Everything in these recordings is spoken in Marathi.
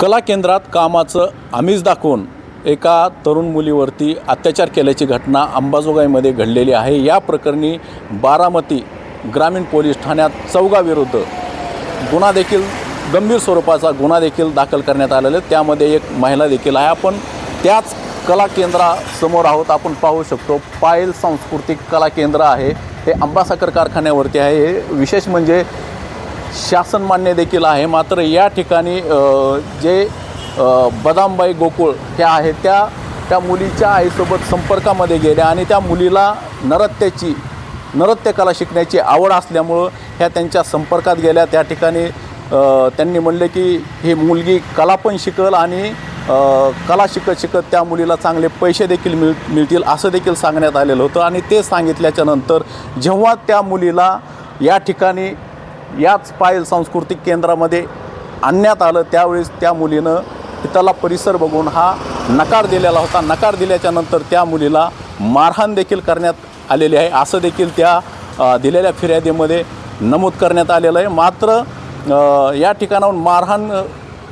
कला केंद्रात कामाचं आमिष दाखवून एका तरुण मुलीवरती अत्याचार केल्याची घटना अंबाजोगाईमध्ये घडलेली आहे. या प्रकरणी बारामती ग्रामीण पोलीस ठाण्यात चौघाविरुद्ध गुन्हा देखील गंभीर स्वरूपाचा गुन्हा देखील दाखल करण्यात आलेला आहे. त्यामध्ये एक महिला देखील आहे. आपण त्याच कला केंद्रासमोर आहोत. आपण पाहू शकतो पायल सांस्कृतिक कला केंद्र आहे. हे आंबासाखर कारखान्यावरती आहे. हे विशेष म्हणजे शासन मान्य देखील आहे. मात्र या ठिकाणी जे बदामबाई गोकुळ ह्या आहेत त्या त्या मुलीच्या आईसोबत संपर्कामध्ये गेल्या आणि त्या मुलीला नृत्याची नृत्यकला शिकण्याची आवड असल्यामुळं ह्या त्यांच्या संपर्कात गेल्या. त्या ठिकाणी त्यांनी म्हणले की ही मुलगी कला पण शिकल आणि कला शिकत शिकत त्या मुलीला चांगले पैसे देखील मिळ मिळतील असं देखील सांगण्यात आलेलं होतं. आणि ते सांगितल्याच्या नंतर जेव्हा त्या मुलीला या ठिकाणी याच पायल सांस्कृतिक केंद्रामध्ये आणण्यात आलं. त्यावेळेस त्या मुलीनं त्याला परिसर बघून हा नकार दिलेला होता. नकार दिल्याच्या नंतर त्या मुलीला मारहाण देखील करण्यात आलेली आहे. असं देखील त्या दिलेल्या फिर्यादीमध्ये नमूद करण्यात आलेलं आहे. मात्र या ठिकाणाहून मारहाण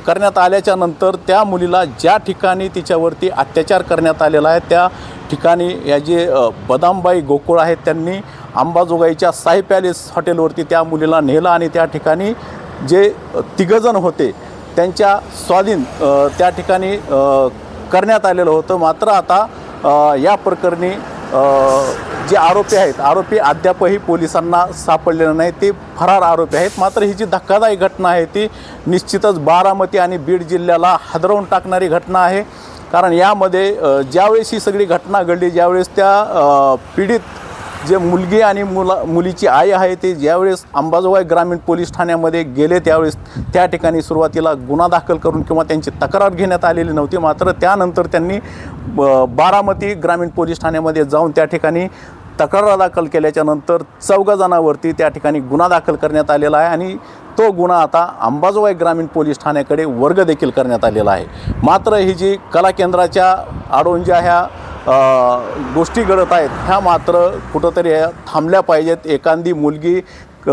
करण्यात आल्याच्यानंतर त्या मुलीला ज्या ठिकाणी तिच्यावरती अत्याचार करण्यात आलेला आहे त्या ठिकाणी या जे बदामबाई गोकुळ आहेत त्यांनी अंबाजोगाईच्या साई पॅलेस हॉटेलवरती त्या मुलीला नेलं आणि त्या ठिकाणी जे तिघजण तिघंजण होते त्यांच्या स्वाधीन त्या ठिकाणी करण्यात आलेलं होतं. मात्र आता या प्रकरणी जे आरोपी आहेत आरोपी अद्यापही पोलिसांना सापडलेले नाही. ते फरार आरोपी आहेत. मात्र ही जी धक्कादायक घटना आहे ती निश्चितच बारामती आणि बीड जिल्ह्याला हादरवून टाकणारी घटना आहे. कारण यामध्ये ज्यावेळेस ही सगळी घटना घडली ज्यावेळेस त्या पीडित जे मुलगी आणि मुला मुलीची आई आहे ते ज्यावेळेस अंबाजोगाई ग्रामीण पोलीस ठाण्यामध्ये गेले त्यावेळेस त्या ठिकाणी सुरुवातीला गुन्हा दाखल करून किंवा त्यांची तक्रार घेण्यात आलेली नव्हती. मात्र त्यानंतर त्यांनी ब- बारामती ग्रामीण पोलीस ठाण्यामध्ये जाऊन त्या ठिकाणी तक्रार दाखल केल्याच्यानंतर चौघा जणांवरती त्या ठिकाणी गुन्हा दाखल करण्यात आलेला आहे आणि तो गुन्हा आता अंबाजोगाई ग्रामीण पोलीस ठाण्याकडे वर्ग देखील करण्यात आलेला आहे. मात्र ही जी कला केंद्राच्या आडोंज्या ह्या गोष्टी घडत आहेत ह्या मात्र कुठंतरी थांबल्या पाहिजेत. एखादी मुलगी क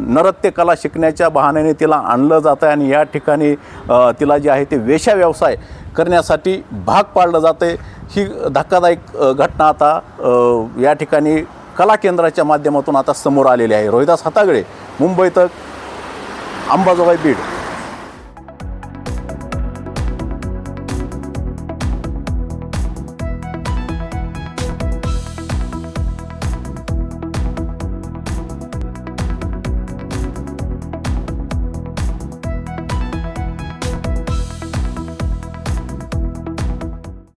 नृत्य कला शिकण्याच्या बहाण्याने तिला आणलं जातं आहे आणि या ठिकाणी तिला जे आहे ते वेशा व्यवसाय करण्यासाठी भाग पाडलं जातं आहे ही धक्कादायक घटना आता या ठिकाणी कला केंद्राच्या माध्यमातून आता समोर आलेली आहे. रोहिदास हातागळे मुंबई तक अंबाजोगाई बीड.